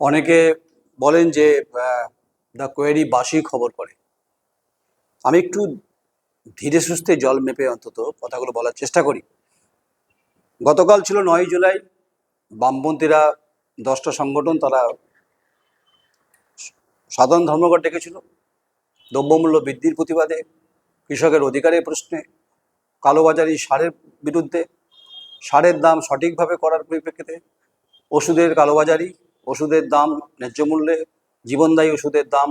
অনেকে বলেন যে দ্য কোয়েরি বাসি খবর করে আমি একটু ধীরে সুস্থে জল মেপে অন্তত কথাগুলো বলার চেষ্টা করি। গতকাল ছিল নয় জুলাই, বামপন্থীরা দশটা সংগঠন তারা সাধারণ ধর্মঘট ডেকেছিল। দ্রব্যমূল্য বৃদ্ধির প্রতিবাদে, কৃষকের অধিকারের প্রশ্নে, কালোবাজারি সারের বিরুদ্ধে, সারের দাম সঠিকভাবে করার পরিপ্রেক্ষিতে, ওষুধের কালোবাজারি ওষুধের দাম, ন্যায্য মূল্যে জীবনদায়ী ওষুধের দাম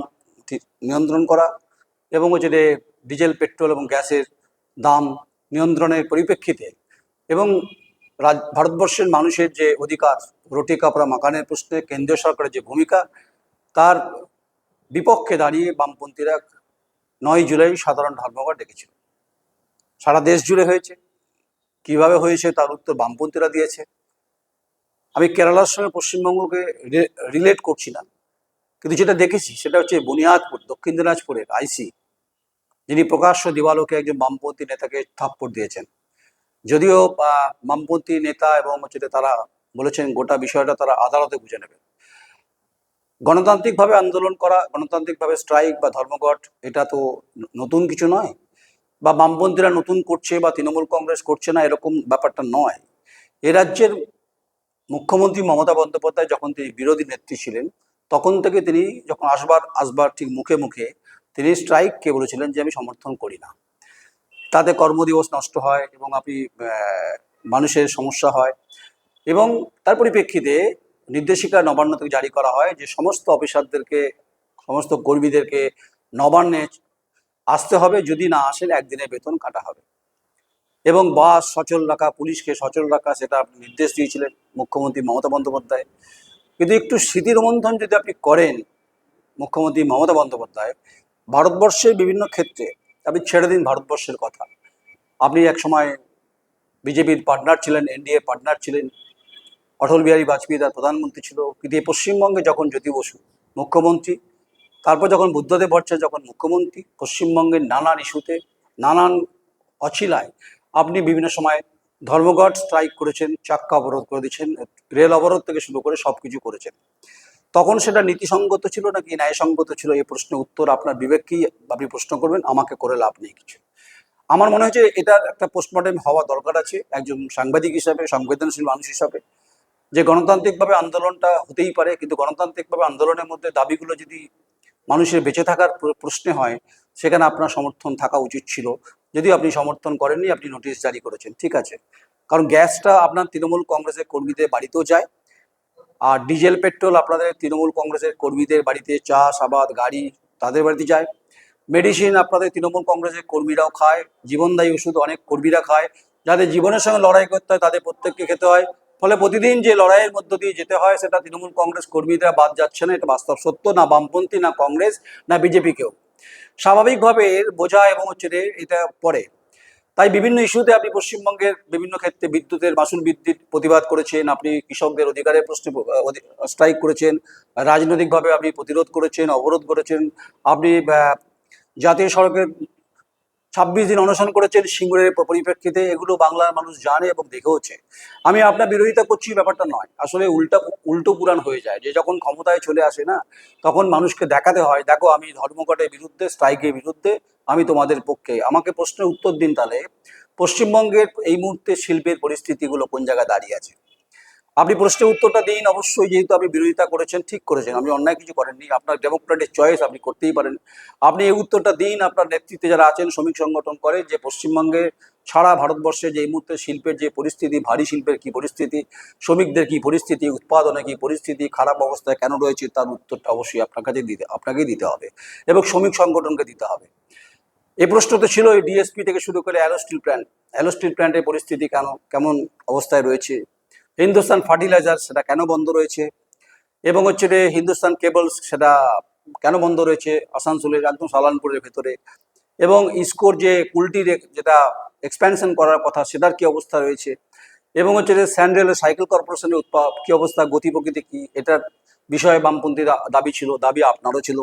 নিয়ন্ত্রণ করা এবং হচ্ছে যে ডিজেল, পেট্রোল এবং গ্যাসের দাম নিয়ন্ত্রণের পরিপ্রেক্ষিতে এবং ভারতবর্ষের মানুষের যে অধিকার, রুটি কাপড়া মাকানের প্রশ্নে কেন্দ্রীয় সরকারের যে ভূমিকা, তার বিপক্ষে দাঁড়িয়ে বামপন্থীরা নয় জুলাই সাধারণ ধর্মঘট ডেকেছিল। সারা দেশ জুড়ে হয়েছে। কীভাবে হয়েছে তার উত্তর বামপন্থীরা দিয়েছে। আমি কেরালার সঙ্গে পশ্চিমবঙ্গকে রিলেট করছি না। কিন্তু যেটা দেখেছি সেটা হচ্ছে বুনিয়াদপুর, দক্ষিণ দিনাজপুরের আইসি যিনি প্রকাশ্য দিবালোকে একজন বামপন্থী নেতাকে থাপ্পড় দিয়েছেন। যদিও বামপন্থী নেতা এবং হচ্ছে তারা বলেছেন গোটা বিষয়টা তারা আদালতে বুঝে নেবে। গণতান্ত্রিকভাবে আন্দোলন করা, গণতান্ত্রিকভাবে স্ট্রাইক বা ধর্মঘট, এটা তো নতুন কিছু নয়। বা বামপন্থীরা নতুন করছে বা তৃণমূল কংগ্রেস করছে না, এরকম ব্যাপারটা নয়। এ রাজ্যের মুখ্যমন্ত্রী মমতা বন্দ্যোপাধ্যায় যখন তিনি বিরোধী নেত্রী ছিলেন, তখন থেকে তিনি যখন আসবার আসবার ঠিক মুখে মুখে তিনি স্ট্রাইককে বলেছিলেন যে আমি সমর্থন করি না। তাতে কর্মদিবস নষ্ট হয় এবং আপনি মানুষের সমস্যা হয় এবং তার পরিপ্রেক্ষিতে নির্দেশিকা নবান্ন থেকে জারি করা হয় যে সমস্ত অফিসারদেরকে, সমস্ত কর্মীদেরকে নবান্নে আসতে হবে, যদি না আসেন একদিনের বেতন কাটা হবে। এবং বাস সচল রাখা, পুলিশকে সচল রাখা, সেটা আপনি নির্দেশ দিয়েছিলেন মুখ্যমন্ত্রী মমতা বন্দ্যোপাধ্যায়। কিন্তু একটু স্মৃতিরোমন্থন যদি আপনি করেন মুখ্যমন্ত্রী মমতা বন্দ্যোপাধ্যায়, ভারতবর্ষের বিভিন্ন ক্ষেত্রে আপনি ছেড়ে দিন ভারতবর্ষের কথা, আপনি এক সময় বিজেপির পার্টনার ছিলেন, এনডিএ পার্টনার ছিলেন, অটল বিহারী বাজপেয়ী তার প্রধানমন্ত্রী ছিল, কিন্তু পশ্চিমবঙ্গে যখন জ্যোতি বসু মুখ্যমন্ত্রী, তারপর যখন বুদ্ধদেব ভট্টাচার্য যখন মুখ্যমন্ত্রী, পশ্চিমবঙ্গের নানান ইস্যুতে, নানান অছিলায় আপনি বিভিন্ন সময় ধর্মঘট স্ট্রাইক করেছেন, চাক্কা অবরোধ করে দিয়েছেন রেল অবরোধ থেকে শুরু করে সব কিছু করেছেন। তখন সেটা নীতিসঙ্গত ছিল নাকি ন্যায়সঙ্গত ছিল? এই প্রশ্নের উত্তর আপনার বিবেককেই আপনি প্রশ্ন করবেন, আমাকে করে লাভ নেই কিছু। আমার মনে হচ্ছে এটার একটা পোস্টমর্টেম হওয়া দরকার আছে, একজন সাংবাদিক হিসাবে, সংবেদনশীল মানুষ হিসাবে। যে গণতান্ত্রিকভাবে আন্দোলনটা হতেই পারে, কিন্তু গণতান্ত্রিকভাবে আন্দোলনের মধ্যে দাবিগুলো যদি মানুষের বেঁচে থাকার প্রশ্নে হয়, সেখানে আপনার সমর্থন থাকা উচিত ছিল। যদি আপনি সমর্থন করেননি, আপনি নোটিশ জারি করেছেন, ঠিক আছে। কারণ গ্যাসটা আপনার তৃণমূল কংগ্রেসের কর্মীদের বাড়িতেও যায়, আর ডিজেল, পেট্রোল আপনাদের তৃণমূল কংগ্রেসের কর্মীদের বাড়িতে চাষ আবাদ গাড়ি তাদের বাড়িতে যায়। মেডিসিন আপনাদের তৃণমূল কংগ্রেসের কর্মীরাও খায়, জীবনদায়ী ওষুধ অনেক কর্মীরা খায়, যাদের জীবনের সঙ্গে লড়াই করতে হয় তাদের প্রত্যেককে খেতে হয়। ফলে প্রতিদিন যে লড়াইয়ের মধ্য দিয়ে যেতে হয়, সেটা তৃণমূল কংগ্রেস কর্মীরা বাদ যাচ্ছে না, এটা বাস্তব সত্য, না বামপন্থী, না কংগ্রেস, না বিজেপিকেও স্বাভাবিকভাবে এর বোঝা এবং হচ্ছে এটা পড়ে। তাই বিভিন্ন ইস্যুতে আপনি পশ্চিমবঙ্গের বিভিন্ন ক্ষেত্রে বিদ্যুতের মাসুল বৃদ্ধির প্রতিবাদ করেছেন, আপনি কৃষকদের অধিকারের প্রশ্ন স্ট্রাইক করেছেন, রাজনৈতিকভাবে আপনি প্রতিরোধ করেছেন, অবরোধ করেছেন, আপনি জাতীয় সড়কের ছাব্বিশ দিন অনশন করেছেন সিঙ্গুরের পরিপ্রেক্ষিতে, এগুলো বাংলার মানুষ জানে এবং দেখেওছে। আমি আপনার বিরোধিতা করছি ব্যাপারটা নয়। আসলে উল্টা উল্টো পুরাণ হয়ে যায়। যে যখন ক্ষমতায় চলে আসে না, তখন মানুষকে দেখাতে হয়, দেখো, আমি ধর্মঘটের বিরুদ্ধে, স্ট্রাইকের বিরুদ্ধে, আমি তোমাদের পক্ষে। আমাকে প্রশ্নের উত্তর দিন তাহলে পশ্চিমবঙ্গের এই মুহূর্তে শিল্পের পরিস্থিতিগুলো কোন জায়গায় দাঁড়িয়ে আছে? আপনি প্রশ্নের উত্তরটা দিন, অবশ্যই যেহেতু আপনি বিরোধিতা করেছেন, ঠিক করেছেন। আপনি অন্যায় কিছু করেননি, আপনার ডেমোক্রেটিক চয়েস আপনি করতেই পারেন। আপনি এই উত্তরটা দিন, আপনার নেতৃত্বে যারা আছেন, শ্রমিক সংগঠন করে, যে পশ্চিমবঙ্গে সারা ভারতবর্ষে যে এই মুহূর্তে শিল্পের যে পরিস্থিতি, ভারী শিল্পের কি পরিস্থিতি, শ্রমিকদের কি পরিস্থিতি, উৎপাদনে কি পরিস্থিতি, খারাপ অবস্থায় কেন রয়েছে, তার উত্তরটা অবশ্যই আপনার কাছে দিতে, আপনাকেই দিতে হবে এবং শ্রমিক সংগঠনকে দিতে হবে। এই প্রশ্ন তো ছিল ডিএসপি থেকে শুরু করে alloy steel plant alloy steel প্ল্যান্টের পরিস্থিতি কেন, কেমন অবস্থায় রয়েছে হিন্দুস্তান ফার্টিলাইজার সেটা কেন বন্ধ রয়েছে? এবং হচ্ছে যে হিন্দুস্তান কেবলস সেটা কেন বন্ধ রয়েছে? আসানসোলের একদম সালানপুরের ভেতরে। এবং ইস্কোর যে কুলটির যেটা এক্সপ্যানশন করার কথা, সেটার কি অবস্থা রয়েছে? এবং হচ্ছে যে স্যান্ডেল সাইকেল কর্পোরেশনের উৎপাদ কী অবস্থা, গতি প্রকৃতি কি? এটার বিষয়ে বামপন্থী দাবি ছিল, দাবি আপনারও ছিল।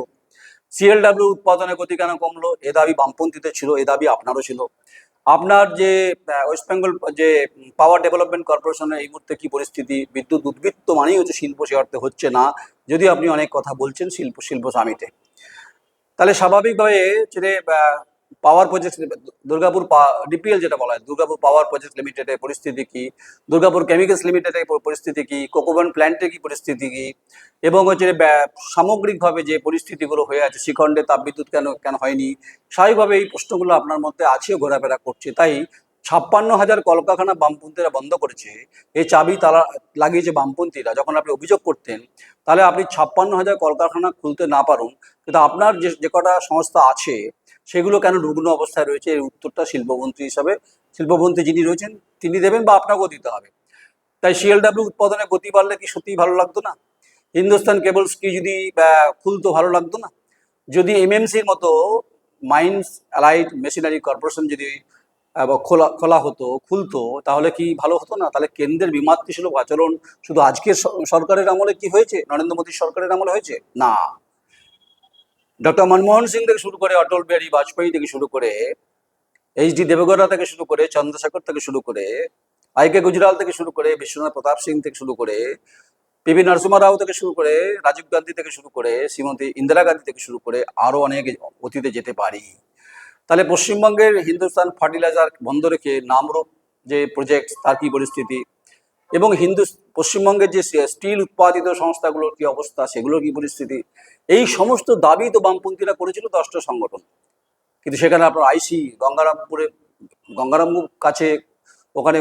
সিএলডাব্লিউ উৎপাদনের গতি কেন কমলো? এ দাবি বামপন্থীদের ছিল, এ দাবি আপনারও ছিল। আপনার যে ওয়েস্ট বেঙ্গল যে পাওয়ার ডেভেলপমেন্ট কর্পোরেশনের এই মুহূর্তে কি পরিস্থিতি? বিদ্যুৎ উদ্বৃত্ত মানেই হচ্ছে শিল্প, সে অর্থে হচ্ছে না। যদিও আপনি অনেক কথা বলছেন শিল্প শিল্প সামিটে তাহলে স্বাভাবিকভাবে যে পাওয়ার প্রজেক্ট দুর্গাপুর ডিপিএল যেটা বলা হয় দুর্গাপুর পাওয়ার প্রজেক্ট লিমিটেডের পরিস্থিতি কি? দুর্গাপুর কেমিক্যালস লিমিটেডের পরিস্থিতি কি? কোকোবান প্ল্যান্টের কি পরিস্থিতি কি? এবং হচ্ছে সামগ্রিকভাবে যে পরিস্থিতিগুলো হয়ে আছে, শিখণ্ডে তাপবিদ্যুৎ কেন কেন হয়নি? স্বাভাবিকভাবে এই প্রশ্নগুলো আপনার মধ্যে আছে ঘোরাফেরা করছে। তাই ছাপ্পান্ন হাজার কলকারখানা বামপন্থীরা বন্ধ করেছে। এই চাবি তারা লাগিয়েছে বামপন্থীরা। যখন আপনি অভিযোগ করতেন, তাহলে আপনি ছাপ্পান্ন হাজার কলকারখানা খুলতে না পারুন। কিন্তু আপনার যে যে কটা সংস্থা আছে সেগুলো কেন রুগ্ন অবস্থায় রয়েছে? এর উত্তরটা শিল্পমন্ত্রী হিসাবে, শিল্পমন্ত্রী যিনি রয়েছেন, তিনি দেবেন বা আপনাকেও দিতে হবে। তাই সিএলডাব্লিউ উৎপাদনে গতি বাড়লে কি সত্যিই ভালো লাগতো না? হিন্দুস্তান কেবলস কি যদি খুলতো ভালো লাগতো না? যদি এমএমসির মতো মাইন্স অ্যালাইড মেশিনারি কর্পোরেশন যদি খোলা খোলা হতো, খুলতো, তাহলে কি ভালো হতো না? তাহলে কেন্দ্রের বিমাতৃসুলভ আচরণ শুধু আজকের সরকারের আমলে কি হয়েছে? নরেন্দ্র মোদী সরকারের আমলে হয়েছে? না। ডক্টর মনমোহন সিং থেকে শুরু করে অটল বিহারী বাজপেয়ী থেকে শুরু করে এইচ ডি দেবেগৌড়া থেকে শুরু করে চন্দ্রশেখর থেকে শুরু করে আই কে গুজরাল থেকে শুরু করে বিশ্বনাথ প্রতাপ সিং থেকে শুরু করে পিভি নরসিংহ রাও থেকে শুরু করে রাজীব গান্ধী থেকে শুরু করে শ্রীমতী ইন্দিরা গান্ধী থেকে শুরু করে আরও অনেক অতীতে যেতে পারি। তাহলে পশ্চিমবঙ্গের হিন্দুস্তান ফার্টিলাইজার বন্ধ রেখে নামরূপ যে প্রজেক্ট তার কি পরিস্থিতি? এবং হিন্দু পশ্চিমবঙ্গের যে স্টিল উৎপাদিত সংস্থাগুলোর কি অবস্থা, সেগুলোর কি পরিস্থিতি? এই সমস্ত দাবি তো বামপন্থীরা করেছিল দশটা সংগঠন। কিন্তু সেখানে আপনার আইসি গঙ্গারামপুরে গঙ্গারামপুর কাছে, ওখানে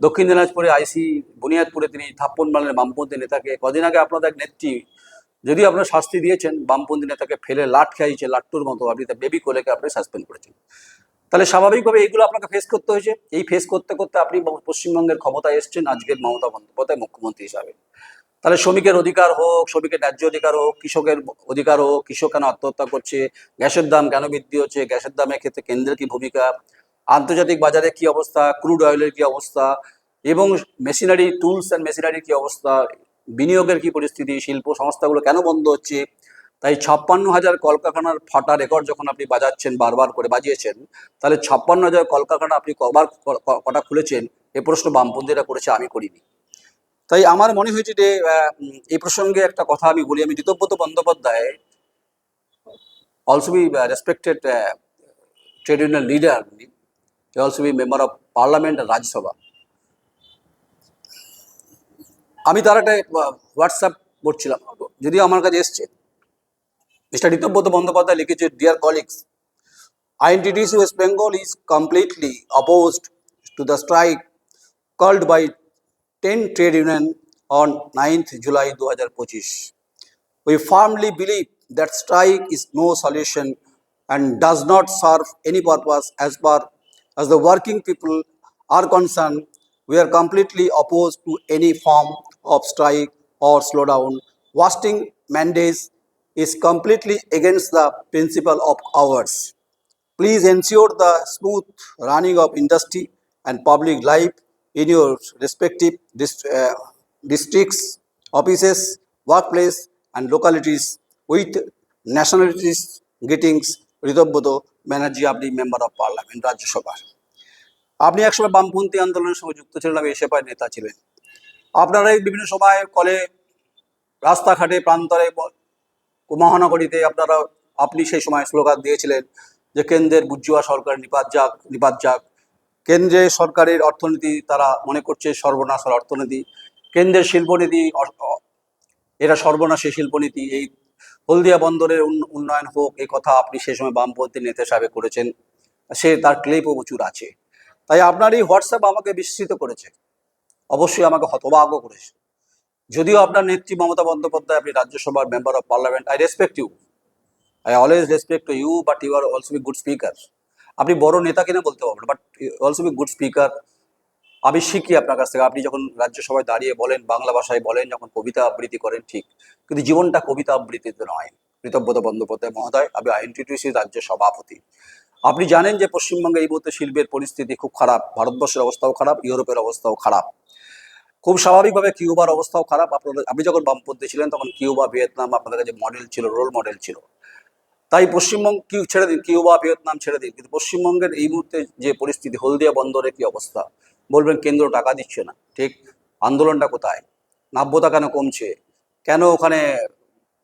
দক্ষিণ দিনাজপুরে আইসি বুনিয়াদপুরে তিনি থাপ্পন মারলেন বামপন্থী নেতাকে। কদিন আগে আপনাদের এক নেত্রী যদিও আপনার শাস্তি দিয়েছেন, বামপন্থী নেতাকে ফেলে লাট খাইয়েছে লাট্টুর মতো, আপনি বেবি কোলেকে আপনি সাসপেন্ড করেছেন। তাহলে স্বাভাবিকভাবে এইগুলো আপনাকে ফেস করতে হয়েছে। এই ফেস করতে করতে আপনি পশ্চিমবঙ্গের ক্ষমতায় এসেছেন আজকের মমতা বন্দ্যোপাধ্যায় মুখ্যমন্ত্রী হিসাবে। তাহলে শ্রমিকের অধিকার হোক, শ্রমিকের ন্যায্য অধিকার হোক, কৃষকের অধিকার হোক, কৃষক কেন আত্মহত্যা করছে, গ্যাসের দাম কেন বৃদ্ধি হচ্ছে, গ্যাসের দামের ক্ষেত্রে কেন্দ্রের কি ভূমিকা, আন্তর্জাতিক বাজারে কি অবস্থা ক্রুড অয়েলের কি অবস্থা, এবং মেশিনারি টুলস অ্যান্ড মেশিনারির কি অবস্থা, বিনিয়োগের কি পরিস্থিতি, শিল্প সংস্থাগুলো কেন বন্ধ হচ্ছে তাই ছাপ্পান্ন হাজার কলকারখানার ফাটা রেকর্ড যখন আপনি বাজাচ্ছেন, বারবার করে বাজিয়েছেন, তাহলে ছাপ্পান্ন হাজার কলকারখানা আপনি কবার কটা খুলেছেন? এ প্রশ্ন বামপন্থীরা করেছে, আমি করিনি। তাই আমার মনে হয়েছে যে এই প্রসঙ্গে একটা কথা আমি বলি। আমি Ritabrata Bandyopadhyay also be respected trade union leader also be member of parliament Rajya Sabha তার একটা হোয়াটসঅ্যাপ করছিলাম। যদিও আমার কাছে এসছে। মিস্টার ঋতব্রত বন্দ্যোপাধ্যায় লিখেছে dear colleagues INTTC West Bengal is completely opposed to the strike called by 10 trade union on 9th July 2025. We firmly believe that strike is no solution and does not serve any purpose as far as the working people are concerned. We are completely opposed to any form of strike or slowdown. Wasting mandates Is completely against the principle of ours. Please ensure the smooth running of industry and public life in your respective dis- uh, districts, offices, workplace, and localities with nationalities greetings Ritabrata Banerjee আপনি member of parliament রাজ্যসভার আপনি একসময় বামপন্থী আন্দোলনের সঙ্গে যুক্ত ছিলেন আমি এসএফআই নেতা ছিলেন আপনারা বিভিন্ন সময় কলে রাস্তাঘাটে প্রান্তরে মহানগরীতে আপনারা, আপনি সেই সময় স্লোগান দিয়েছিলেন যে কেন্দ্রের বুজ্জুয়া সরকার নিপাত যাক নিপাত যাক। কেন্দ্রের সরকারের অর্থনীতি তারা মনে করছে সর্বনাশের অর্থনীতি। কেন্দ্রের শিল্পনীতি এরা সর্বনাশী শিল্পনীতি। এই হলদিয়া বন্দরের উন্নয়ন হোক এই কথা আপনি সেই সময় বামপন্থী নেতা হিসাবে করেছেন, সে তার ক্লেপও প্রচুর আছে। তাই আপনার এই হোয়াটসঅ্যাপ আমাকে বিস্মিত করেছে। অবশ্যই আমাকে হতবাগও করেছে। যদিও আপনার নেত্রী মমতা বন্দ্যোপাধ্যায়, আপনি রাজ্যসভার member of parliament I respect you I always respect to you but you are also be good speaker আপনি বড় নেতা কিনা বলতে পারবেন but also be good speaker আমি শিখি আপনার কাছ থেকে, আপনি যখন রাজ্যসভায় দাঁড়িয়ে বলেন, বাংলা ভাষায় বলেন, যখন কবিতা আবৃত্তি করেন, ঠিক। কিন্তু জীবনটা কবিতা আবৃত্তিতে নয়। কৃতজ্ঞতা বন্দ্যোপাধ্যায় মহোদয়, আমি আইএনটিটিসি রাজ্য সভাপতি আপনি জানেন যে পশ্চিমবঙ্গে এই মুহূর্তে শিল্পের পরিস্থিতি খুব খারাপ, ভারতবর্ষের অবস্থাও খারাপ, ইউরোপের অবস্থাও খারাপ। খুব স্বাভাবিকভাবে কিউবার অবস্থাও খারাপ। আপনাদের আপনি যখন বামপন্থী ছিলেন, তখন কিউবা, ভিয়েতনাম আপনাদের কাছে মডেল ছিল রোল মডেল ছিল। তাই পশ্চিমবঙ্গ কিউ ছেড়ে দিন, কিউবা, ভিয়েতনাম ছেড়ে দিন। কিন্তু পশ্চিমবঙ্গের এই মুহূর্তে যে পরিস্থিতি, হলদিয়া বন্দরে কি অবস্থা? বলবেন কেন্দ্র টাকা দিচ্ছে না। ঠিক? আন্দোলনটা কোথায়? নাব্যতা কেন কমছে? কেন ওখানে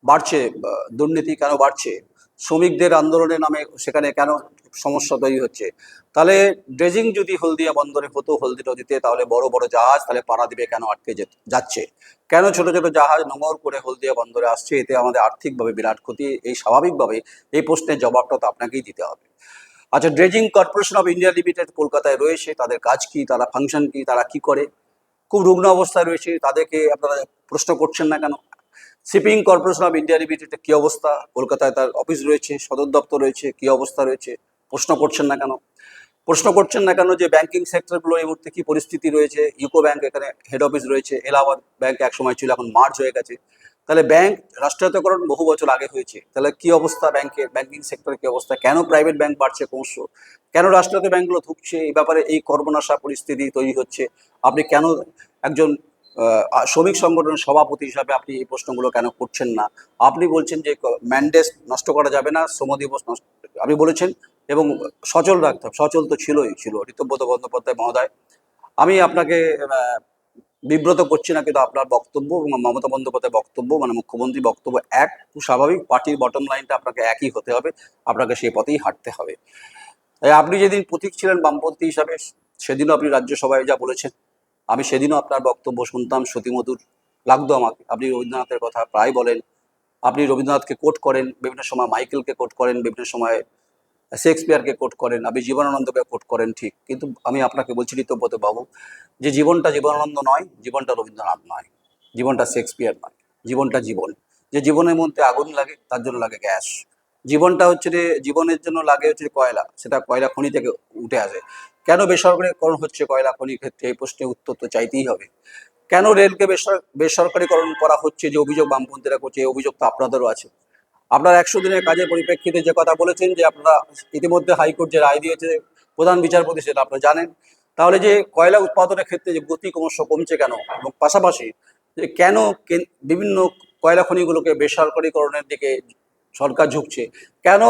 বাড়ছে? দুর্নীতি কেন বাড়ছে? শ্রমিকদের আন্দোলনের নামে সেখানে কেন সমস্যা তৈরি হচ্ছে? তাহলে ড্রেজিং যদি হলদিয়া বন্দরে হতো হলদি নদীতে, তাহলে বড় বড় জাহাজ তাহলে পাড়া দিবে কেন আটকে যাচ্ছে? কেন ছোট ছোট জাহাজ নোঙর করে হলদিয়া বন্দরে আসছে? এতে আমাদের আর্থিকভাবে বিরাট ক্ষতি। এই স্বাভাবিকভাবে এই প্রশ্নের জবাবটা তো আপনাকেই দিতে হবে। আচ্ছা dredging corporation of India limited কলকাতায় রয়েছে। তাদের কাজ কি? তারা ফাংশন কি? তারা কি করে? খুব রুগ্ন অবস্থায় রয়েছে। তাদেরকে আপনারা প্রশ্ন করছেন না কেন? শিপিং কর্পোরেশন অফ ইন্ডিয়া লিমিটেডের কি অবস্থা? কলকাতায় তার অফিস রয়েছে, সদর দপ্তর রয়েছে, কি অবস্থা রয়েছে? প্রশ্ন করছেন না কেন? প্রশ্ন করছেন না কেন যে ব্যাংকিং সেক্টরগুলো এই মুহূর্তে কি পরিস্থিতি রয়েছে? ইউকো ব্যাংক এখানে হেড অফিস রয়েছে, এলাহাবাদ ব্যাংক এক সময় ছিল, এখন মার্চ হয়ে গেছে। তাহলে ব্যাংক রাষ্ট্রায়ত্তকরণ বহু বছর আগে হয়েছে। তাহলে কি অবস্থা ব্যাংকের ব্যাংকিং সেক্টরের কি অবস্থা? কেন প্রাইভেট ব্যাংক বাড়ছে ক্রমশ? কেন রাষ্ট্রায়ত্ত ব্যাংকগুলো ধুকছে? এই ব্যাপারে এই কর্মনাশা পরিস্থিতি তৈরি হচ্ছে। আপনি কেন একজন শ্রমিক সংগঠনের সভাপতি হিসাবে আপনি এই প্রশ্নগুলো কেন করছেন না? আপনি বলছেন যে ম্যান্ডেস নষ্ট করা যাবে না, শ্রম দিবস নষ্ট, আপনি বলেছেন, এবং সচল রাখতে হবে, সচল তো ছিলই, ছিল ঋতব্রত বন্দ্যোপাধ্যায় মহোদয়। আমি আপনাকে বিব্রত করছি না, কিন্তু আপনার বক্তব্য এবং মমতা বন্দ্যোপাধ্যায় বক্তব্য মানে মুখ্যমন্ত্রী বক্তব্য এক স্বাভাবিক পার্টির বটম লাইনটা আপনাকে একই হতে হবে, আপনাকে সেই পথেই হাঁটতে হবে। আপনি যেদিন প্রতীক ছিলেন বামপন্থী হিসাবে, সেদিনও আপনি রাজ্যসভায় যা বলেছেন। আমি সেদিনও আপনার বক্তব্য শুনতাম শ্রুতিমধুর লাগতো আমাকে। আপনি রবীন্দ্রনাথের কথা প্রায় বলেন। আপনি রবীন্দ্রনাথকে কোট করেন, বিভিন্ন সময় মাইকেলকে কোট করেন, বিভিন্ন সময় শেক্সপিয়ারকে কোট করেন, আপনি জীবনানন্দকে কোট করেন, ঠিক। কিন্তু আমি আপনাকে বলছি ঋতব্রত বাবু যে জীবনটা জীবনানন্দ নয়, জীবনটা রবীন্দ্রনাথ নয়। জীবনটা শেক্সপিয়ার নয়, জীবনটা জীবন। যে জীবনের মধ্যে আগুন লাগে, তার জন্য লাগে গ্যাস। জীবনটা হচ্ছে যে, জীবনের জন্য লাগে হচ্ছে কয়লা, সেটা কয়লা খনি থেকে উঠে আসে। কেন বেসরকারিকরণ হচ্ছে কয়লা খনির ক্ষেত্রে? এই প্রশ্নের উত্তর তো চাইতেই হবে। কেন রেলকে বেসর- বেসরকারিকরণ করা হচ্ছে যে অভিযোগ বামপন্থীরা করছে, এই অভিযোগ তো আপনাদেরও আছে। আপনারা একশো দিনের কাজের পরিপ্রেক্ষিতে যে কথা বলেছেন যে আপনারা ইতিমধ্যে হাইকোর্ট যে রায় দিয়েছে, প্রধান বিচারপতি সেটা আপনারা জানেন। তাহলে যে কয়লা উৎপাদনের ক্ষেত্রে যে গতি ক্রমশ কমছে কেন? এবং পাশাপাশি যে কেন- বিভিন্ন কয়লা খনিগুলোকে বেসরকারিকরণের দিকে সরকার ঝুঁকছে? কেন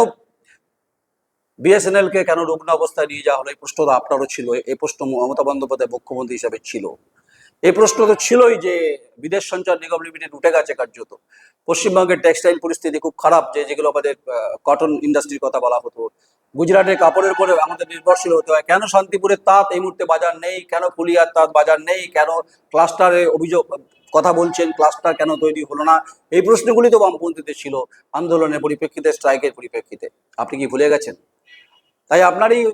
বিএসএনএল কে কেন রুগ্ন অবস্থায় নিয়ে যাওয়া হলো? এই প্রশ্নটা আপনারও ছিল। এই প্রশ্ন মমতা বন্দ্যোপাধ্যায় মুখ্যমন্ত্রী হিসাবে ছিল। এই প্রশ্ন তো ছিলই যে বিদেশ সঞ্চার নিগম লিমিটেড উঠে গেছে কার্যত। পশ্চিমবঙ্গের টেক্সটাইল পরিস্থিতি খুব খারাপ, যে যেগুলো আমাদের কটন ইন্ডাস্ট্রির কথা বলা হতো। গুজরাটের কাপড়ের উপরে আমাদের নির্ভরশীল হতে হয়। কেন শান্তিপুরের তাঁত এই মুহূর্তে বাজার নেই? কেন পুলিয়ার তাঁত বাজার নেই? কেন ক্লাস্টারে অভিযোগ, কথা বলছেন ক্লাস্টার কেন তৈরি হলো না? এই প্রশ্নগুলি তো বামপন্থীতে ছিল আন্দোলনের পরিপ্রেক্ষিতে স্ট্রাইকের পরিপ্রেক্ষিতে। আপনি কি ভুলে গেছেন? তাই আপনারই আহ,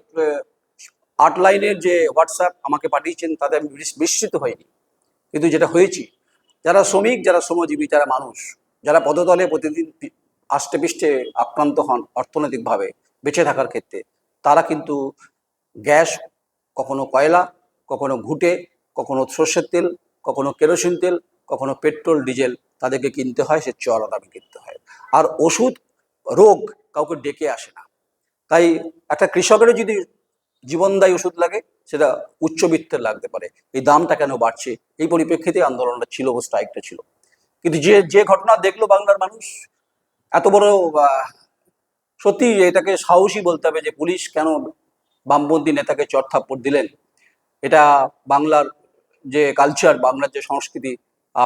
আট লাইনের যে হোয়াটসঅ্যাপ আমাকে পাঠিয়েছেন তাতে আমি বিস- বিস্মিত হইনি। কিন্তু যেটা হয়েছি যারা শ্রমিক যারা শ্রমজীবী যারা মানুষ যারা পদতলে প্রতিদিন আষ্টে পৃষ্ঠে আক্রান্ত হন অর্থনৈতিকভাবে বেঁচে থাকার ক্ষেত্রে তারা কিন্তু গ্যাস কখনো কয়লা কখনো ঘুটে কখনো সর্ষের তেল কখনো কেরোসিন তেল কখনো পেট্রোল ডিজেল তাদেরকে কিনতে হয় সে চড়া দামে কিনতে হয়। আর ওষুধ রোগ কাউকে ডেকে আসে না। তাই একটা কৃষকেরও যদি জীবনদায়ী ওষুধ লাগে, সেটা উচ্চবিত্তের লাগতে পারে। এই দামটা কেন বাড়ছে? এই পরিপ্রেক্ষিতে আন্দোলনটা ছিল স্ট্রাইকটা ছিল। কিন্তু যে যে ঘটনা দেখল বাংলার মানুষ, এত বড় সত্যি এটাকে সাহসী বলতে হবে যে পুলিশ কেন বামপন্থী নেতাকে চড়থাপ্পড় দিলেন? এটা বাংলার যে কালচার বাংলার যে সংস্কৃতি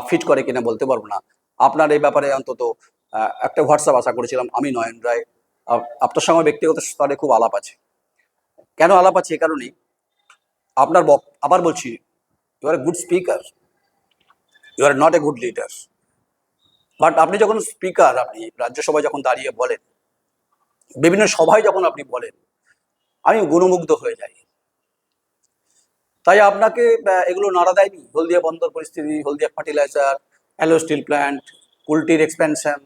ফিট করে কিনা বলতে পারব না। আপনার এই ব্যাপারে অন্তত একটা হোয়াটসঅ্যাপ আশা করেছিলাম, আমি নয়ন রায়। আপনার সঙ্গে ব্যক্তিগত স্তরে খুব আলাপ আছে। কেন আলাপ আছে? এ কারণেই আপনার আবার বলছি you are a good speaker you are not a good leader but আপনি যখন স্পিকার আপনি রাজ্যসভায় যখন দাঁড়িয়ে বলেন, বিভিন্ন সভায় যখন আপনি বলেন, আমি গুণমুগ্ধ হয়ে যাই। তাই আপনাকে এগুলো নাড়া দেয়নি। হলদিয়া বন্দর পরিস্থিতি, Haldia fertilizer alloy steel plant কুলটির expansion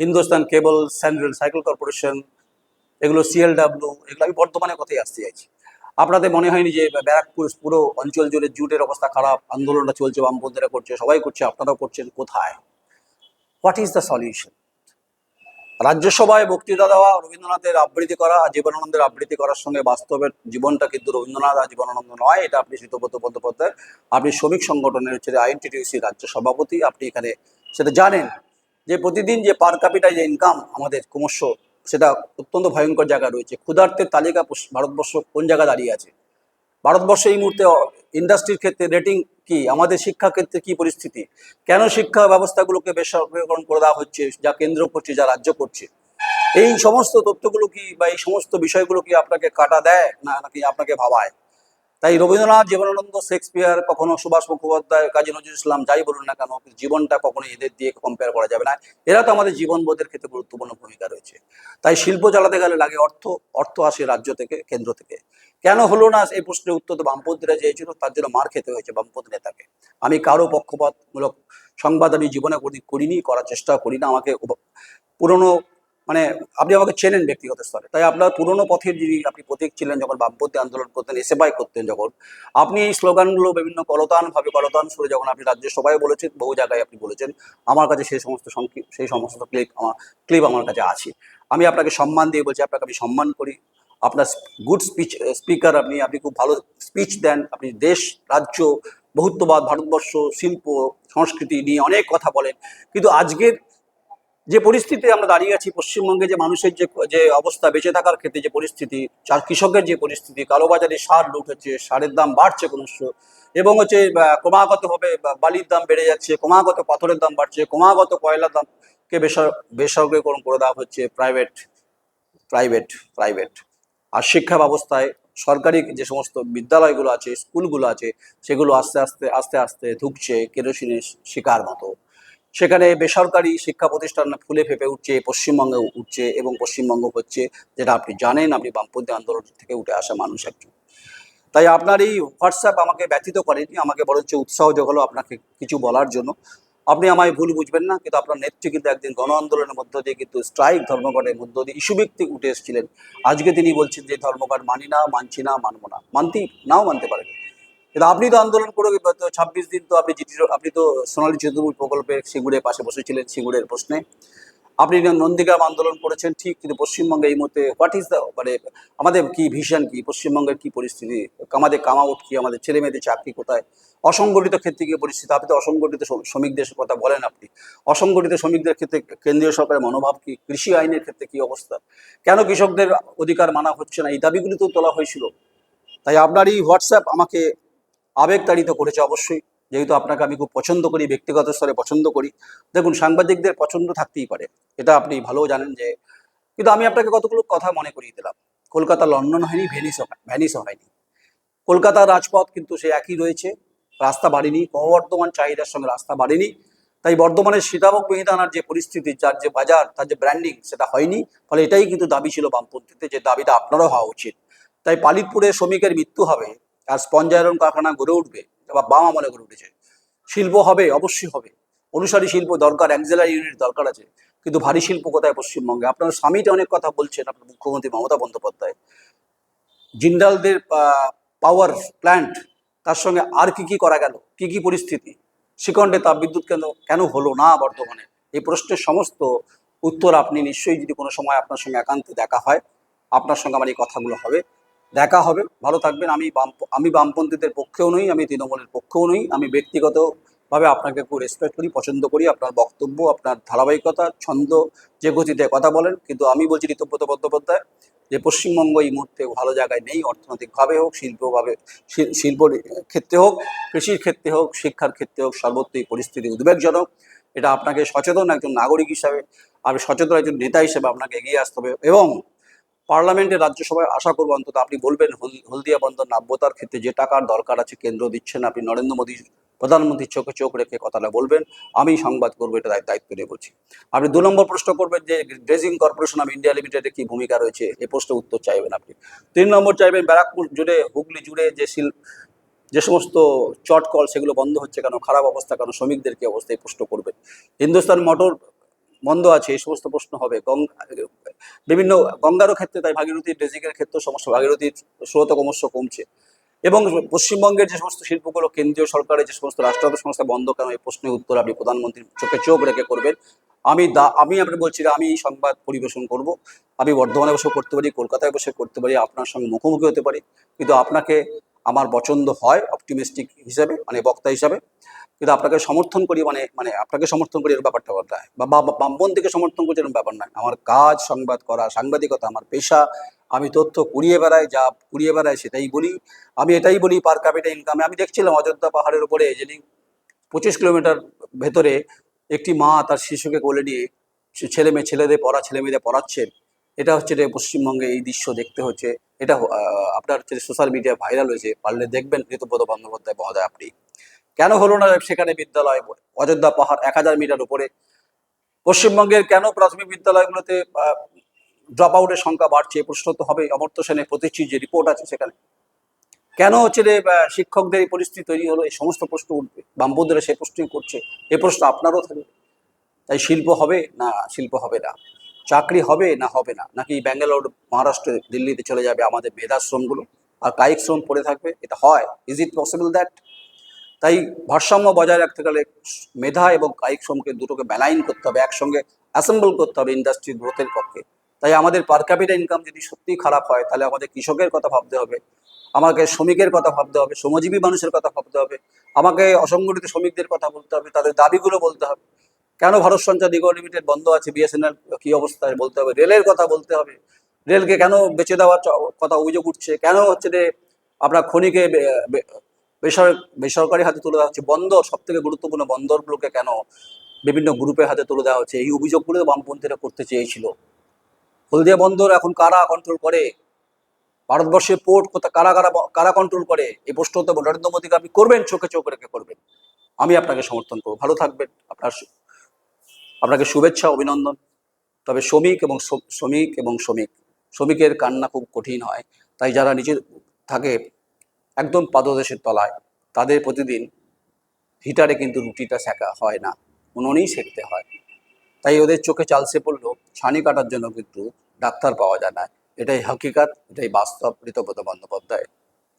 Hindustan cable central cycle corporation, এগুলো সিএলডাব্লিউ এগুলো আমি বর্তমানে কথাই আসতে চাইছি। আপনাদের মনে হয়নি যে ব্যারাকপুর পুরো অঞ্চল জুড়ে জুটের অবস্থা খারাপ, আন্দোলনটা চলছে, বামপন্থীরা করছে, সবাই করছে, আপনারাও করছেন, কোথায়? হোয়াট ইজ দ্য সলিউশন রাজ্যসভায় বক্তৃতা দেওয়া, রবীন্দ্রনাথের আবৃত্তি করা, জীবনানন্দের আবৃত্তি করার সঙ্গে বাস্তবের জীবনটা কিন্তু রবীন্দ্রনাথ আর জীবনানন্দ নয়, এটা আপনি শীতব্রত বন্দ্যোপাধ্যায়, আপনি শ্রমিক সংগঠনের হচ্ছে আইএনটিটিউসি রাজ্য সভাপতি, আপনি এখানে সেটা জানেন। যে প্রতিদিন যে পার ক্যাপিটাল যে ইনকাম আমাদের ক্রমশ সেটা অত্যন্ত ভয়ঙ্কর জায়গা রয়েছে। ক্ষুধার্তের তালিকা ভারতবর্ষ কোন জায়গায় দাঁড়িয়ে আছে? ভারতবর্ষ এই মুহূর্তে ইন্ডাস্ট্রির ক্ষেত্রে রেটিং কি? আমাদের শিক্ষাক্ষেত্রে কি পরিস্থিতি? কেন শিক্ষা ব্যবস্থাগুলোকে বেসরকারীকরণ করে দেওয়া হচ্ছে, যা কেন্দ্র করছে, যা রাজ্য করছে? এই সমস্ত তথ্যগুলো কি বা এই সমস্ত বিষয়গুলো কি আপনাকে কাটা দেয় না নাকি আপনাকে ভাবায়? তাই রবীন্দ্রনাথ, জীবনানন্দ, শেক্সপিয়ার, কখনো সুভাষ মুখোপাধ্যায়, কাজী নজরুল ইসলাম যাই বলুন না কেন, জীবনটা কখনো এদের দিয়ে কম্পেয়ার করা যাবে না। এরা তো আমাদের জীবনবোধের ক্ষেত্রে গুরুত্বপূর্ণ ভূমিকা রয়েছে। তাই শিল্প চালাতে গেলে লাগে অর্থ অর্থ আসে রাজ্য থেকে, কেন্দ্র থেকে। কেন হলো না এই প্রশ্নের উত্তর তো বামপন্থীরা চেয়েছিল, তার জন্য মার খেতে হয়েছে বামপন্থী নেতাকে। আমি কারও পক্ষপাতমূলক সংবাদ আমি জীবনে করিনি, করার চেষ্টা করি না আমাকে পুরনো মানে আপনি আমাকে চেনেন ব্যক্তিগত স্তরে। তাই আপনার পুরনো পথের যিনি আপনি প্রতীক ছিলেন, যখন বামপন্থী আন্দোলন করতেন, এসএফআই করতেন যখন, আপনি এই স্লোগানগুলো বিভিন্ন কলতান ভাবে কলতান সুরে যখন আপনি রাজ্য সবাই বলেছেন, বহু জায়গায় আপনি বলেছেন, আমার কাছে সেই সমস্ত সেই সমস্ত ক্লিপ আমার ক্লিপ আমার কাছে আছে। আমি আপনাকে সম্মান দিয়ে বলছি, আপনাকে আমি সম্মান করি। আপনার গুড স্পিচ স্পিকার আপনি আপনি খুব ভালো স্পিচ দেন। আপনি দেশ, রাজ্য, বহুত্ববাদ, ভারতবর্ষ, শিল্প, সংস্কৃতি নিয়ে অনেক কথা বলেন। কিন্তু আজকের যে পরিস্থিতি আমরা দাঁড়িয়ে আছি পশ্চিমবঙ্গে, যে মানুষের যে যে অবস্থা বেঁচে থাকার ক্ষেত্রে যে পরিস্থিতি, চার কৃষকের যে পরিস্থিতি, কালোবাজারে সার লুট হচ্ছে, সারের দাম বাড়ছে ক্রমশ, এবং হচ্ছে ক্রমাগতভাবে বালির দাম বেড়ে যাচ্ছে, ক্রমাগত পাথরের দাম বাড়ছে, ক্রমাগত কয়লার দামকে বেসর বেসরকারিকরণ করে দেওয়া হচ্ছে প্রাইভেট প্রাইভেট প্রাইভেট আর শিক্ষা ব্যবস্থায় সরকারি যে সমস্ত বিদ্যালয়গুলো আছে, স্কুলগুলো আছে, সেগুলো আস্তে আস্তে আস্তে আস্তে ধুকছে, কেরোসিনের শিকার মতো। সেখানে বেসরকারি শিক্ষা প্রতিষ্ঠান ফুলে ফেপে উঠছে, পশ্চিমবঙ্গে উঠছে এবং পশ্চিমবঙ্গ হচ্ছে, যেটা আপনি জানেন, আপনি বামপন্থী আন্দোলন থেকে উঠে আসা মানুষ একজন। তাই আপনার এই হোয়াটসঅ্যাপ আমাকে ব্যথিত করেনি, আমাকে বরঞ্চ উৎসাহ জোগালো আপনাকে কিছু বলার জন্য। আপনি আমায় ভুল বুঝবেন না, কিন্তু আপনার নেত্রী কিন্তু একদিন গণ আন্দোলনের মধ্য দিয়ে কিন্তু স্ট্রাইক ধর্মঘটের মধ্য দিয়ে ইস্যু ভিত্তিক উঠে এসেছিলেন। আজকে তিনি বলছেন যে ধর্মঘট মানি না, মানছি না, মানবো না। মানতেই, নাও মানতে পারেন। কিন্তু আপনি তো আন্দোলন করে ছাব্বিশ দিন তো আপনি আপনি তো সোনালী চতুর্ভুজ প্রকল্পে সিঙ্গুরের পাশে বসেছিলেন সিঙ্গুরের প্রশ্নে। আপনি নন্দীগ্রাম আন্দোলন করেছেন, ঠিক কিন্তু পশ্চিমবঙ্গে এই মুহূর্তে হোয়াট ইজ দ্য মানে আমাদের কি ভিশন কি? পশ্চিমবঙ্গের কি পরিস্থিতি? আমাদের কামাউট কি? আমাদের ছেলে মেয়েদের চাকরি কোথায়? অসংগঠিত ক্ষেত্রে কি পরিস্থিতি? আপনি তো অসংগঠিত শ্রমিকদের কথা বলেন আপনি। অসংগঠিত শ্রমিকদের ক্ষেত্রে কেন্দ্রীয় সরকারের মনোভাব কি? কৃষি আইনের ক্ষেত্রে কি অবস্থা? কেন কৃষকদের অধিকার মানা হচ্ছে না? এই দাবিগুলি তো তোলা হয়েছিল। তাই আপনার এই হোয়াটসঅ্যাপ আমাকে আবেগতাড়িত করেছে অবশ্যই। যেহেতু আপনাকে আমি খুব পছন্দ করি, ব্যক্তিগত স্তরে পছন্দ করি। দেখুন, সাংবাদিকদের পছন্দ থাকতেই পারে। এটা আপনি ভালো জানেন যে, কিন্তু আমি আপনাকে কতগুলো কথা মনে করিয়ে দিলাম। কলকাতা, লন্ডন হয়নি, ভেনিসও ভ্যানিসও হয়নি। কলকাতার রাজপথ কিন্তু সে একই রয়েছে। রাস্তা বাড়েনি, ক্রমবর্ধমান চাহিদার সঙ্গে রাস্তা বাড়েনি। তাই বর্ধমানের সীতাভোগ মিহিদানার যে পরিস্থিতি, যার যে বাজার, তার যে ব্র্যান্ডিং সেটা হয়নি। ফলে এটাই কিন্তু দাবি ছিল বামপন্থীতে যে দাবিটা আপনারও হওয়া উচিত। তাই পালিতপুরে শ্রমিকের মৃত্যু হবে আর স্পঞ্জ আয়রন কারখানা গড়ে উঠবে, বা বাম আমলে গড়ে উঠেছে। শিল্প হবে, অবশ্যই হবে। অনুসারী শিল্প দরকার অ্যাক্সেলারি ইউনিট দরকার আছে। কিন্তু ভারী শিল্প কোথায় পশ্চিমবঙ্গে? আপনার স্বামীটা অনেক কথা বলছেন, আপনার মুখ্যমন্ত্রী মমতা বন্দ্যোপাধ্যায়। জিন্দালদের পাওয়ার প্ল্যান্ট তার সঙ্গে আর কি কি করা গেল? কি কি পরিস্থিতি? শিকণ্ডে তাপবিদ্যুৎ কেন্দ্র কেন হলো না বর্তমানে এই প্রশ্নের সমস্ত উত্তর আপনি নিশ্চয়ই যদি কোনো সময় আপনার সঙ্গে একান্তে দেখা হয়, আপনার সঙ্গে আমার এই কথাগুলো হবে। দেখা হবে। ভালো থাকবেন। আমি বাম, আমি বামপন্থীদের পক্ষেও নই, আমি তৃণমূলের পক্ষেও নই। আমি ব্যক্তিগতভাবে আপনাকে খুব রেসপেক্ট করি, পছন্দ করি। আপনার বক্তব্য, আপনার ধারাবাহিকতা, ছন্দ, যে গতিতে কথা বলেন। কিন্তু আমি বলছি ঋতব্রত বন্দ্যোপাধ্যায়, যে পশ্চিমবঙ্গ এই মুহূর্তে ভালো জায়গায় নেই, অর্থনৈতিকভাবে হোক, শিল্পভাবে শিল্প ক্ষেত্রে হোক, কৃষির ক্ষেত্রে হোক, শিক্ষার ক্ষেত্রে হোক, সর্বত্রই পরিস্থিতি উদ্বেগজনক। এটা আপনাকে সচেতন একজন নাগরিক হিসাবে, আর সচেতন একজন নেতা হিসেবে আপনাকে এগিয়ে আসতে হবে। এবং পার্লামেন্টে রাজ্যসভায় আশা করব অন্তত আপনি বলবেন, হল- হলদিয়া বন্দর নাব্যতার ক্ষেত্রে যে টাকার দরকার আছে, কেন্দ্র দিচ্ছেন আপনি নরেন্দ্র মোদী, প্রধানমন্ত্রীর চোখে চোখ রেখে কথাটা বলবেন, আমি সংবাদ করব, এটা দায়িত্ব নিয়ে বলছি। আপনি দু নম্বর প্রশ্ন করবেন যে ড্রেজিং কর্পোরেশন অফ ইন্ডিয়া লিমিটেডের কি ভূমিকা রয়েছে এই প্রশ্নের উত্তর চাইবেন আপনি। তিন নম্বর চাইবেন ব্যারাকপুর জুড়ে, হুগলি জুড়ে যে শিল, যে সমস্ত চট কল সেগুলো বন্ধ হচ্ছে কেন, খারাপ অবস্থা কেন, শ্রমিকদের কি অবস্থা, এই প্রশ্ন করবেন। হিন্দুস্তান মোটর বন্ধ আছে, এই সমস্ত প্রশ্ন হবে। গঙ্গা বিভিন্ন গঙ্গারও ক্ষেত্রে তাই ভাগীরথী ড্রেজিংয়ের ক্ষেত্রে সমস্যা ভাগীরথীর স্রোত ক্রমশ কমছে। এবং পশ্চিমবঙ্গের যে সমস্ত শিল্পগুলো, কেন্দ্রীয় সরকারের যে সমস্ত রাষ্ট্রায়ত্ত সংস্থা বন্ধ, কেন এই প্রশ্নের উত্তর আপনি প্রধানমন্ত্রীর চোখে চোখ রেখে করবেন। আমি দা, আমি আপনি বলছি যে আমি এই সংবাদ পরিবেশন করব। আমি বর্ধমানে বসে করতে পারি, কলকাতায় বসে করতে পারি, আপনার সঙ্গে মুখোমুখি হতে পারি। কিন্তু আপনাকে আমার পছন্দ হয়, অপটিমিস্টিক হিসাবে মানে বক্তা হিসাবে। কিন্তু আপনাকে সমর্থন করি মানে মানে আপনাকে সমর্থন করি এরকম ব্যাপারটা হয় বা বামপন্থীকে সমর্থন করছি এরকম ব্যাপার নয়। আমার কাজ, সংবাদ করা, সাংবাদিকতা, আমার পেশা, আমি তথ্য কুড়িয়ে বেড়াই, যা কুড়িয়ে বেড়াই সেটাই বলি। আমি এটাই বলি পার ক্যাপিটা ইনকামে আমি দেখছিলাম অযোধ্যা পাহাড়ের উপরে যিনি পঁচিশ কিলোমিটার ভেতরে একটি মা তার শিশুকে কোলে নিয়ে ছেলে মেয়ে, ছেলেদের পড়া, ছেলে মেয়েদের পড়াচ্ছেন এটা হচ্ছে যে পশ্চিমবঙ্গে এই দৃশ্য দেখতে হচ্ছে। এটা আপনার হচ্ছে সোশ্যাল মিডিয়া ভাইরাল হয়েছে, পারলে দেখবেন ঋতুব্রত বন্দ্যোপাধ্যায় মহোদয় আপনি। কেন হলো না সেখানে বিদ্যালয়? অযোধ্যা পাহাড় এক হাজার মিটার উপরে। পশ্চিমবঙ্গের কেন প্রাথমিক বিদ্যালয়গুলোতে ড্রপ আউটের সংখ্যা বাড়ছে? প্রশ্ন তো হবে। অমর্ত্য সেনের প্রতিশ্রুতি যে রিপোর্ট আছে সেখানে। কেন হচ্ছে আহ, শিক্ষকদের এই পরিস্থিতি তৈরি হলো? এই সমস্ত প্রশ্ন উঠবে। বামবুদ্ধরা সেই প্রশ্নই করছে। এই প্রশ্ন আপনারও থাকবে। তাই শিল্প হবে না শিল্প হবে না। চাকরি হবে না হবে না। নাকি ব্যাঙ্গালোর মহারাষ্ট্র দিল্লিতে চলে যাবে আমাদের মেধাশ্রমগুলো আর কায়িক শ্রম পড়ে থাকবে? এটা হয়। ইজ ইট পসিবল দ্যাট তাই ভারসাম্য বজায় রাখতে গেলে মেধা এবং কায়িক শ্রমকে দুটোকে ব্যালাইন করতে হবে, একসঙ্গে অ্যাসেম্বল করতে হবে ইন্ডাস্ট্রি গ্রোথের পক্ষে। তাই আমাদের পার ইনকাম যদি সত্যিই খারাপ হয়, তাহলে আমাদের কৃষকের কথা ভাবতে হবে, আমাকে শ্রমিকের কথা ভাবতে হবে, শ্রমজীবী মানুষের কথা ভাবতে হবে, আমাকে অসংগঠিত শ্রমিকদের কথা বলতে হবে, তাদের দাবিগুলো বলতে হবে। কেন ভারত সঞ্চার নিগম লিমিটেড বন্ধ আছে বিএসএনএল কী অবস্থায় বলতে হবে, রেলের কথা বলতে হবে, রেলকে কেন বেঁচে দেওয়ার কথা অভিযোগ উঠছে, কেন হচ্ছে যে আপনার খনিকে বেসর- বেসরকারি হাতে তুলে দেওয়া হচ্ছে বন্দর সব থেকে গুরুত্বপূর্ণ বন্দরগুলোকে কেন বিভিন্ন গ্রুপের হাতে তুলে দেওয়া হচ্ছে? এই অভিযোগগুলো বামপন্থীরা করতে চেয়েছিল। হলদিয়া বন্দর এখন কারা কন্ট্রোল করে? ভারতবর্ষের পোর্ট কোথা, কারা কারা কারা কন্ট্রোল করে? এই প্রশ্ন তো নরেন্দ্র মোদীকে আপনি করবেন, চোখে চোখ রেখে করবেন। আমি আপনাকে সমর্থন করব। ভালো থাকবেন। আপনার আপনাকে শুভেচ্ছা, অভিনন্দন। তবে শ্রমিক এবং শ্রমিক এবং শ্রমিক, শ্রমিকের কান্না খুব কঠিন হয়। তাই যারা নিচে থাকে একদম পাদদেশের তলায়। তাদের প্রতিদিন হিটারে কিন্তু রুটিটা শেখা হয় না, উনুনেই সেঁকতে হয়। তাই ওদের চোখে চালসে পড়লেও ছানি কাটার জন্য কিন্তু ডাক্তার পাওয়া যায় না। এটাই হকিকাত, এটাই বাস্তব ঋতব্রত বন্দ্যোপাধ্যায়।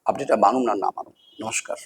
আপনি এটা মানুন না না মানুন। নমস্কার।